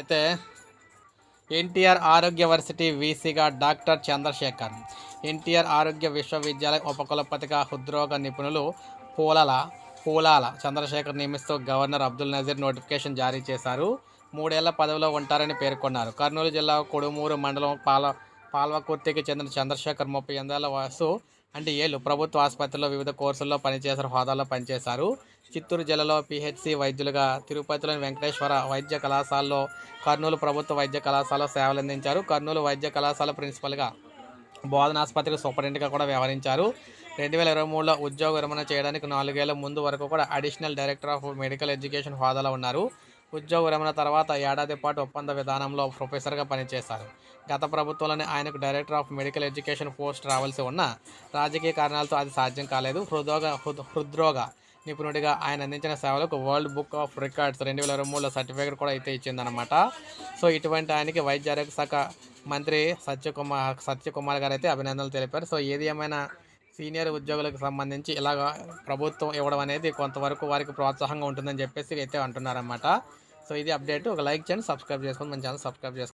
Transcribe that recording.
అయితే ఎన్టీఆర్ ఆరోగ్య వర్సిటీ వీసీగా డాక్టర్ చంద్రశేఖర్ ఎన్టీఆర్ ఆరోగ్య విశ్వవిద్యాలయ ఉపకులపతిగా హృద్రోగ నిపుణులు పూలల పూలాల చంద్రశేఖర్ నియమిస్తూ గవర్నర్ అబ్దుల్ నజీర్ నోటిఫికేషన్ జారీ చేశారు. మూడేళ్ళ పదవిలో ఉంటారని పేర్కొన్నారు. కర్నూలు జిల్లా కొడుమూరు మండలం పాల పాల్వకుర్తికి చెందిన చంద్రశేఖర్ ముప్పై ఎనిమిదేళ్ళ వయసు అంటే ఏళ్ళు ప్రభుత్వ ఆసుపత్రిలో వివిధ కోర్సుల్లో పనిచేసిన హోదాలో పనిచేశారు. చిత్తూరు జిల్లాలో పిహెచ్సి వైద్యులుగా తిరుపతిలోని వెంకటేశ్వర వైద్య కళాశాలలో కర్నూలు ప్రభుత్వ వైద్య కళాశాలలో సేవలు అందించారు కర్నూలు వైద్య కళాశాల ప్రిన్సిపల్గా బోధన ఆసుపత్రికి సూపరింటెండెంట్గా కూడా వ్యవహరించారు. రెండు వేల ఇరవై మూడులో ఉద్యోగ విరమణ చేయడానికి నాలుగేళ్ళ ముందు వరకు కూడా additional director of medical education హోదాలో ఉన్నారు. ఉద్యోగ విరమణ తర్వాత ఏడాది పాటు ఒప్పంద విధానంలో ప్రొఫెసర్గా పనిచేశారు. గత ప్రభుత్వంలోనే ఆయనకు director of medical education post రావాల్సి ఉన్న రాజకీయ కారణాలతో అది సాధ్యం కాలేదు. హృదోగ హృద్రోగ నిపుణుడిగా ఆయన అందించిన సేవలకు వరల్డ్ బుక్ ఆఫ్ రికార్డ్స్ రెండు వేల ఇరవై మూడులో సర్టిఫికేట్ కూడా అయితే ఇచ్చిందనమాట సో ఇటువంటి ఆయనకి వైద్య ఆరోగ్య శాఖ మంత్రి సత్యకుమార్ సత్యకుమార్ గారు అయితే అభినందనలు తెలిపారు. సో ఏది ఏమైనా సీనియర్ ఉద్యోగులకు సంబంధించి ఇలాగ ప్రభుత్వం ఇవ్వడం అనేది కొంతవరకు వారికి ప్రోత్సాహంగా ఉంటుందని చెప్పేసి అయితే అంటున్నారన్నమాట. సో ఇది అప్డేట్. ఒక లైక్ చేయండి సబ్స్క్రైబ్ చేసుకోండి. మన ఛానల్ సబ్స్క్రైబ్ చేసుకోండి.